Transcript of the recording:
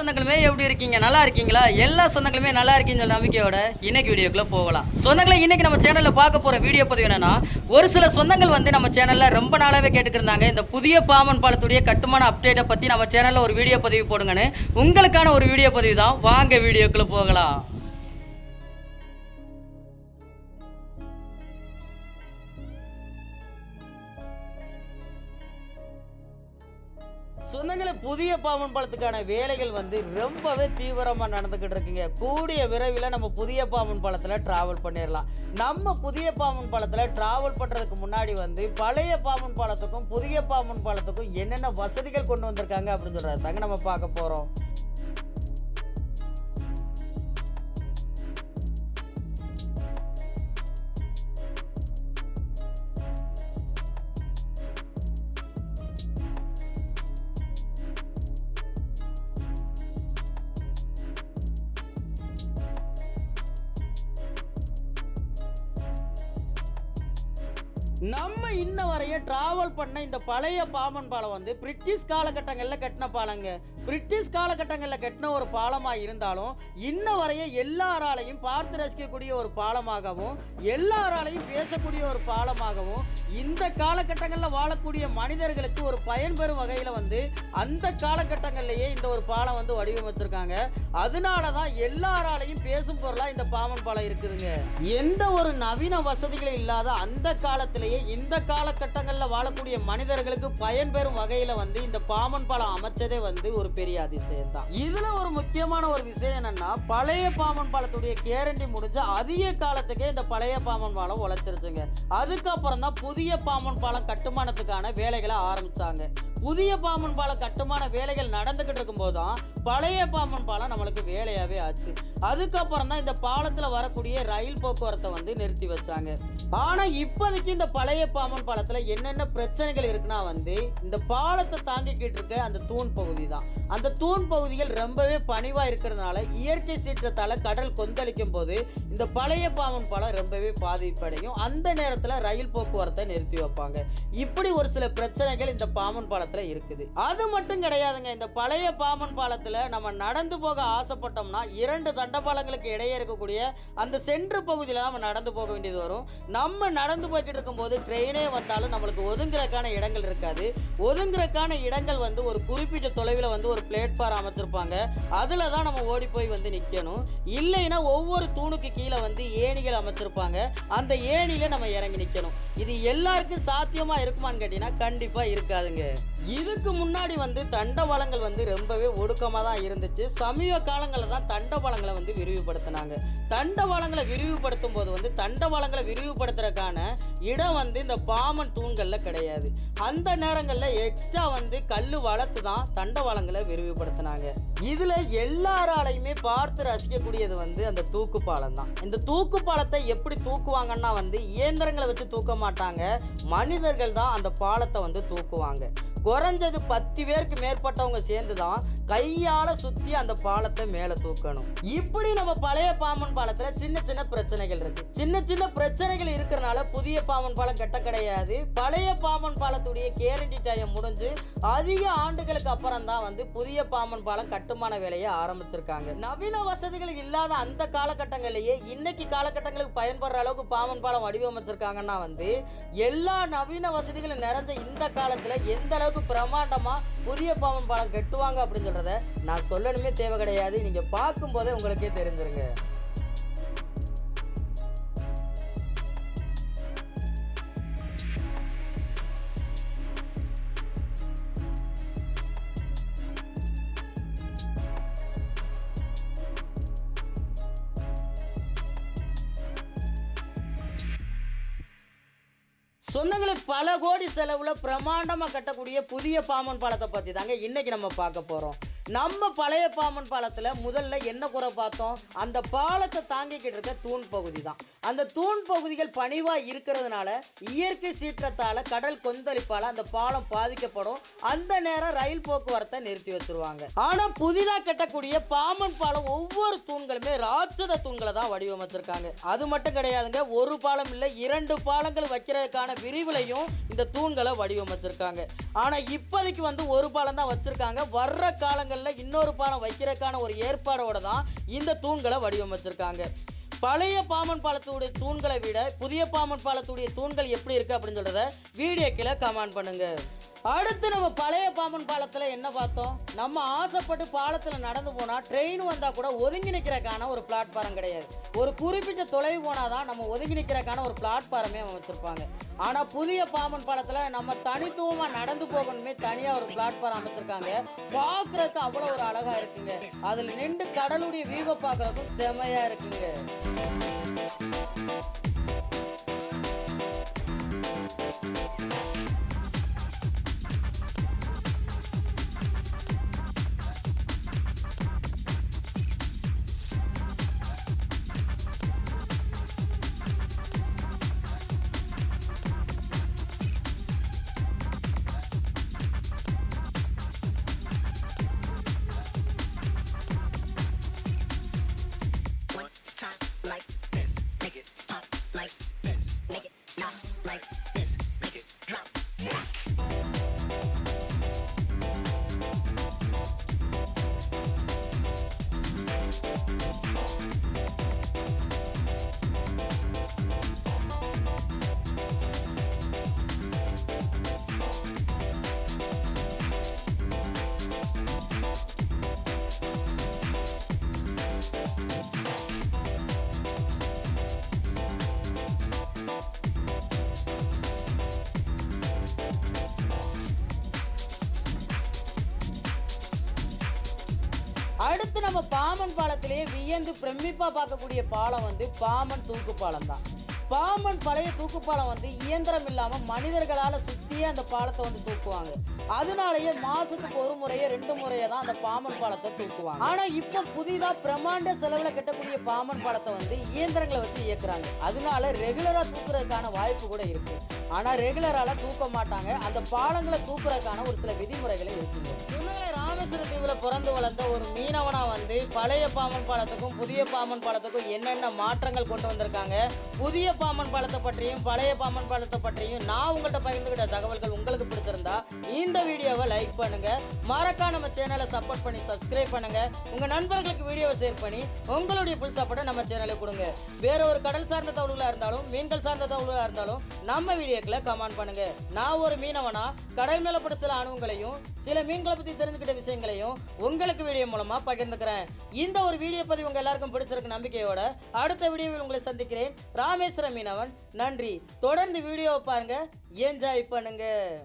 சொந்தங்களுமே எப்படி இருக்கீங்க? நல்லா இருக்கீங்களா? எல்லா சொந்தங்களுமே நல்லா இருக்கீங்க நம்பிக்கையோட இன்னைக்கு வீடியோக்குள்ள போகலாம். சொந்தங்களை இன்னைக்கு நம்ம சேனல்ல பார்க்க போற வீடியோ பதிவு என்னன்னா ஒரு சில சொந்தங்கள் வந்து நம்ம சேனல்ல ரொம்ப நாளாவே கேட்டுக்கிருந்தாங்க. இந்த புதிய பாமன் பாலத்துடைய கட்டுமான அப்டேட்டை பத்தி நம்ம சேனல்ல ஒரு வீடியோ பதிவு போடுங்கன்னு உங்களுக்கான ஒரு வீடியோ பதிவு தான். வாங்க வீடியோக்குள்ள போகலாம். சொந்தங்களை புதிய பாம்பன் பாலத்துக்கான வேலைகள் வந்து ரொம்பவே தீவிரமாக நடந்துக்கிட்டு இருக்குங்க. கூடிய விரைவில் நம்ம புதிய பாம்பன் பாலத்தில் ட்ராவல் பண்ணிடலாம் நம்ம புதிய பாம்பன் பாலத்தில் ட்ராவல் பண்ணுறதுக்கு முன்னாடி வந்து பழைய பாம்பன் பாலத்துக்கும் புதிய பாம்பன் பாலத்துக்கும் என்னென்ன வசதிகள் கொண்டு வந்திருக்காங்க அப்படின்னு சொல்கிறது தாங்க நம்ம பார்க்க போகிறோம் நம்ம இன்ன வரைய டிராவல் பண்ண இந்த பழைய பாம்பன் பாலம் வந்து பிரிட்டிஷ் காலகட்டங்களில் கட்டின பாலங்க. பிரிட்டிஷ் காலகட்டங்களில் கட்டின ஒரு பாலமாக இருந்தாலும் இன்ன வரைய எல்லாராலையும் பார்த்து ரசிக்கக்கூடிய ஒரு பாலமாகவும் எல்லாராலையும் பேசக்கூடிய ஒரு பாலமாகவும் இந்த காலகட்டங்களில் வாழக்கூடிய மனிதர்களுக்கு ஒரு பயன்பெறும் வகையில் வந்து அந்த காலகட்டங்கள்லேயே இந்த ஒரு பாலம் வந்து வடிவமைச்சிருக்காங்க. அதனால தான் எல்லாராலையும் பேசும் பொருளாக இந்த பாம்பன் பாலம் இருக்குதுங்க. எந்த ஒரு நவீன வசதிகளும் இல்லாத அந்த காலத்திலேயே இந்த காலகட்டங்களில் வாழக்கூடிய மனிதர்களுக்கு பயன்பெறும் வகையில் வந்து இந்த பாம்பன் பாலம் அமைச்சதே வந்து ஒரு பெரிய அதிசயம் தான் இதுல ஒரு முக்கியமான ஒரு விஷயம் என்னன்னா பழைய பாம்பன் பாலத்துடைய கேரண்டி முடிஞ்ச அதிக காலத்துக்கே இந்த பழைய பாம்பன் பாலம் உழைச்சிருச்சுங்க. அதுக்கப்புறம் தான் புதிய பாம்பன் பாலம் கட்டுமானத்துக்கான வேலைகளை ஆரம்பிச்சாங்க. புதிய பாம்பன் பாலம் கட்டுமான வேலைகள் நடந்துகிட்டு இருக்கும்போது தான் பழைய பாம்பன் பாலம் நம்மளுக்கு வேலையாவே ஆச்சு. அதுக்கப்புறம் தான் இந்த பாலத்துல வரக்கூடிய ரயில் போக்குவரத்தை வந்து நிறுத்தி வச்சாங்க. ஆனா இப்போதைக்கு இந்த பழைய பாம்பன் பாலத்துல என்னென்ன பிரச்சனைகள் இருக்குன்னா வந்து இந்த பாலத்தை தாங்கிக்கிட்டு இருக்க அந்த தூண் பகுதி தான் அந்த தூண் பகுதிகள் ரொம்பவே பணிவா இருக்கிறதுனால இயற்கை சீற்றத்தால கடல் கொந்தளிக்கும் போது இந்த பழைய பாம்பன் பாலம் ரொம்பவே பாதிப்படையும். அந்த நேரத்துல ரயில் போக்குவரத்தை நிறுத்தி வைப்பாங்க. இப்படி ஒரு சில பிரச்சனைகள் இந்த பாம்பன் பாலத்தை பாலத்தில் இருக்குது. அது மட்டும் கிடையாதுங்க இந்த பழைய பாம்பன் பாலத்தில் நம்ம நடந்து போக ஆசைப்பட்டோம்னா இரண்டு தண்டபாலங்களுக்கு இடையே இருக்கக்கூடிய அந்த சென்று பகுதியில் நம்ம நடந்து போக வேண்டியது வரும். நம்ம நடந்து போய்கிட்டு இருக்கும்போது ட்ரெயினே வந்தாலும் நம்மளுக்கு ஒதுங்குறதுக்கான இடங்கள் இருக்காது. ஒதுங்குறதுக்கான இடங்கள் வந்து ஒரு குறிப்பிட்ட தொலைவில் வந்து ஒரு பிளேட்ஃபார்ம் அமைச்சிருப்பாங்க. அதில் தான் நம்ம ஓடி போய் வந்து நிற்கணும் இல்லைன்னா ஒவ்வொரு தூணுக்கு கீழே வந்து ஏணிகள் அமைச்சிருப்பாங்க. அந்த ஏணியில் நம்ம இறங்கி நிற்கணும் இது எல்லாருக்கும் சாத்தியமாக இருக்குமான்னு கேட்டிங்கன்னா கண்டிப்பாக இருக்காதுங்க. இதுக்கு முன்னாடி வந்து தண்டவாளங்கள் வந்து ரொம்பவே ஒடுக்கமாக தான் இருந்துச்சு. சமீப காலங்களில் தான் தண்டவாளங்களை வந்து விரிவுபடுத்தினாங்க. தண்டவாளங்களை விரிவுபடுத்தும் போது வந்து தண்டவாளங்களை விரிவுபடுத்துறதுக்கான இடம் வந்து இந்த பாமன் தூண்களில் கிடையாது. அந்த நேரங்களில் எக்ஸ்ட்ரா வந்து கல் வளர்த்து தான் தண்டவாளங்களை விரிவுபடுத்தினாங்க. இதில் எல்லாராலையுமே பார்த்து ரசிக்கக்கூடியது வந்து அந்த தூக்கு பாலம் தான். இந்த தூக்கு பாலத்தை எப்படி தூக்குவாங்கன்னா வந்து இயந்திரங்களை வச்சு தூக்க மாட்டாங்க. மனிதர்கள் தான் அந்த பாலத்தை வந்து தூக்குவாங்க. குறைஞ்சது பத்து பேருக்கு மேற்பட்டவங்க சேர்ந்து தான் கையால சுத்தி அந்த பாலத்தை மேலே தூக்கணும். இப்படி நம்ம பழைய பாம்பன் பாலத்துல சின்ன சின்ன பிரச்சனைகள் இருக்கு. சின்ன சின்ன பிரச்சனைகள் இருக்கிறனால புதிய பாம்பன் பாலம் கட்ட கிடையாது. பழைய பாம்பன் பாலத்துடைய கேரண்டி டைம் முடிஞ்சு அதிக ஆண்டுகளுக்கு அப்புறம் தான் வந்து புதிய பாம்பன் பாலம் கட்டுமான வேலையை ஆரம்பிச்சிருக்காங்க. நவீன வசதிகள் இல்லாத அந்த காலகட்டங்களிலேயே இன்னைக்கு காலகட்டங்களுக்கு பயன்படுற அளவுக்கு பாம்பன் பாலம் வடிவமைச்சிருக்காங்கன்னா வந்து எல்லா நவீன வசதிகளும் நிறைஞ்ச இந்த காலத்துல எந்த அளவுக்கு பிரம்மாண்டமா புதிய பாம்பன் பாலம் கட்டுவாங்க அப்படின்னு சொல்றத நான் சொல்லணுமே தேவை கிடையாது. நீங்க பார்க்கும்போதே உங்களுக்கே தெரிஞ்சிருங்க. சொந்தங்களுக்கு பல கோடி செலவுல பிரமாண்டமா கட்டக்கூடிய புதிய பாமன் பாலத்தை பத்தி தாங்க இன்னைக்கு நம்ம பார்க்க போறோம். நம்ம பழைய பாம்பன் பாலத்துல முதல்ல என்ன குறை பார்த்தோம்? அந்த பாலத்தை தாங்கிக்கிட்டு இருக்க தூண் பகுதி தான். அந்த தூண் பகுதிகள் பணிவா இருக்கிறதுனால இயற்கை சீற்றத்தால கடல் கொந்தளிப்பால அந்த பாலம் பாதிக்கப்படும். அந்த நேரம் ரயில் போக்குவரத்தை நிறுத்தி வச்சிருவாங்க. ஆனா புதிதா கட்டக்கூடிய பாம்பன் பாலம் ஒவ்வொரு தூண்களுமே ராட்சத தூண்களை தான் வடிவமைச்சிருக்காங்க. அது மட்டும் கிடையாதுங்க ஒரு பாலம் இல்ல இரண்டு பாலங்கள் வைக்கிறதுக்கான விரிவுலையும் இந்த தூண்களை வடிவமைச்சிருக்காங்க. ஆனா இப்போதைக்கு வந்து ஒரு பாலம் தான் வச்சிருக்காங்க. வர்ற காலங்கள் பாலங்களில் இன்னொரு பாலம் வைக்கிறதுக்கான ஒரு ஏற்பாடோடு தான் இந்த தூண்களை வடிவமைச்சிருக்காங்க. பழைய பாமன் பாலத்துடைய தூண்களை விட புதிய பாமன் பாலத்துடைய தூண்கள் எப்படி இருக்கு அப்படின்னு சொல்கிறத வீடியோ கீழே கமெண்ட் பண்ணுங்க. அடுத்து நம்ம பழைய பாம்பன் பாலத்துல என்ன பார்த்தோம்? நம்ம ஆசைப்பட்டு பாலத்துல நடந்து போனா ட்ரெயின் வந்தா கூட ஒதுங்கி நிற்கிறக்கான ஒரு பிளாட்ஃபாரம் கிடையாது. ஒரு குறிப்பிட்ட தொலைவு போனாதான் நம்ம ஒதுங்கி நிற்கிறக்கான ஒரு பிளாட்ஃபாரமே அமைச்சிருப்பாங்க. ஆனா புதிய பாம்பன் பாலத்துல நம்ம தனித்துவமா நடந்து போகணுமே தனியா ஒரு பிளாட்ஃபாரம் அமைச்சிருக்காங்க. பார்க்குறதுக்கு அவ்வளவு ஒரு அழகா இருக்குங்க. அதுல நின்று கடலுடைய வியூவை பார்க்குறதும் செமையா இருக்குங்க. அடுத்து நம்ம பாமன் பாலத்திலேயே வியந்து பிரமிப்பாக பார்க்கக்கூடிய பாலம் வந்து பாமன் தூக்கு பாலம் தான் பாமன் பழைய தூக்குப்பாலம் வந்து இயந்திரம் இல்லாமல் மனிதர்களால் மனிதர்களால சுத்தியே அந்த பாலத்தை வந்து தூக்குவாங்க. அதனாலேயே மாசத்துக்கு ஒரு முறையே ரெண்டு முறையே தான் அந்த பாமன் பாலத்தை தூக்குவாங்க. ஆனா இப்போ புதிதா பிரம்மாண்ட செலவுல கட்டக்கூடிய பாமன் பாலத்தை வந்து இயந்திரங்களை வச்சு இயக்குறாங்க. அதனால ரெகுலரா தூக்குறதுக்கான வாய்ப்பு கூட இருக்கு. ஆனா ரெகுலரால தூக்க மாட்டாங்க. அந்த பாலங்களை தூக்குறதுக்கான ஒரு சில விதிமுறைகளை இருக்குங்க. ராமேஸ்வர தீவுல பிறந்து வளர்ந்த ஒரு மீனவனா வந்து பழைய பாமன் பாலத்துக்கும் புதிய பாமன் பாலத்துக்கும் என்னென்ன மாற்றங்கள் கொண்டு வந்திருக்காங்க? புதிய பாமன் பாலத்தை பற்றியும் பழைய பாமன் பாலத்தை பற்றியும் நான் உங்கள்கிட்ட பகிர்ந்துகிட்ட தகவல்கள் உங்களுக்கு பிடிச்சிருந்தா இந்த வீடியோவை லைக் பண்ணுங்க. மறக்காம நம்ம சேனலை சப்போர்ட் பண்ணி சப்ஸ்கிரைப் பண்ணுங்க. உங்க நண்பர்களுக்கு வீடியோவை ஷேர் பண்ணி உங்களுடைய புல் சப்போர்ட்டை நம்ம சேனலுக்கு கொடுங்க. வேற ஒரு கடல் சார்ந்த தகவல்களாக இருந்தாலும் மீன்கள் சார்ந்த தகவல்களா இருந்தாலும் நம்ம வீடியோக்களை கமெண்ட் பண்ணுங்க. நான் ஒரு மீனவனா கடல் மேல சில அனுபவங்களையும் சில மீன்களை பத்தி தெரிஞ்சுக்கிட்ட விஷயங்களையும் உங்களுக்கு வீடியோ மூலமா பகிர்ந்துக்கிறேன். இந்த ஒரு வீடியோ பதிவு உங்க எல்லாருக்கும் பிடிச்சிருக்கு நம்பிக்கையோட அடுத்த வீடியோவில் உங்களை சந்திக்கிறேன். ராமேஸ்வர மீனவன் நன்றி. தொடர்ந்து வீடியோவை பாருங்க. என்ஜாய் பண்ணுங்க. பண்ணுங்கள்